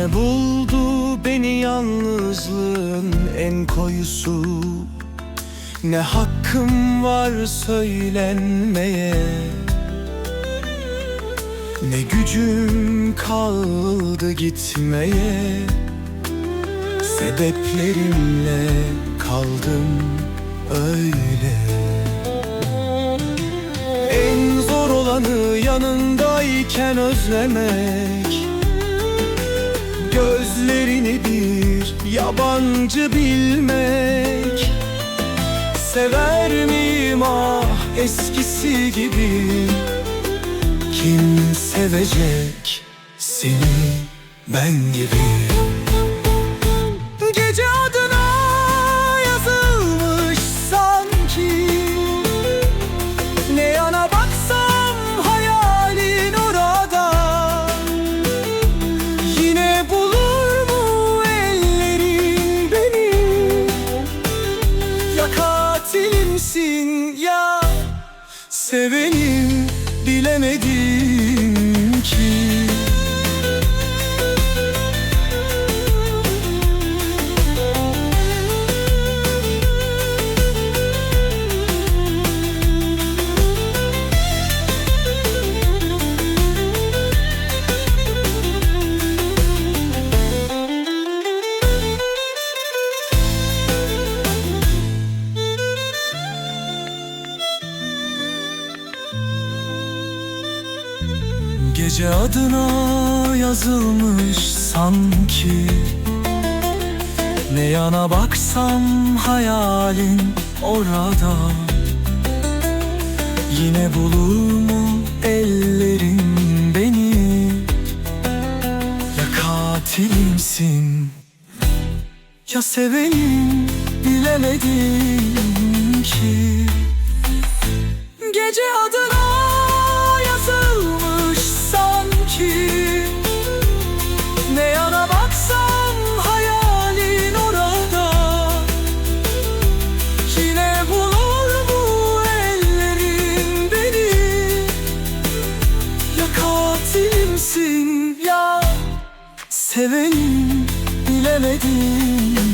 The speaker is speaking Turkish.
Yine buldu beni yalnızlığın en koyusu. Ne hakkım var söylenmeye? Ne gücüm kaldı gitmeye? Sebeplerimle kaldım öyle. En zor olanı yanındayken özlemek. Gözlerini bir yabancı bilmek. Sever miyim ah eskisi gibi? Kim sevecek seni ben gibi sevenim bilemedim ki Gece adına yazılmış sanki. Ne yana baksam hayalin orada. Yine bulur mu ellerin beni? Ya katilimsin Ya sevenim bilemedim ki. Gece adına katilimsin ya? Sevenim bilemedim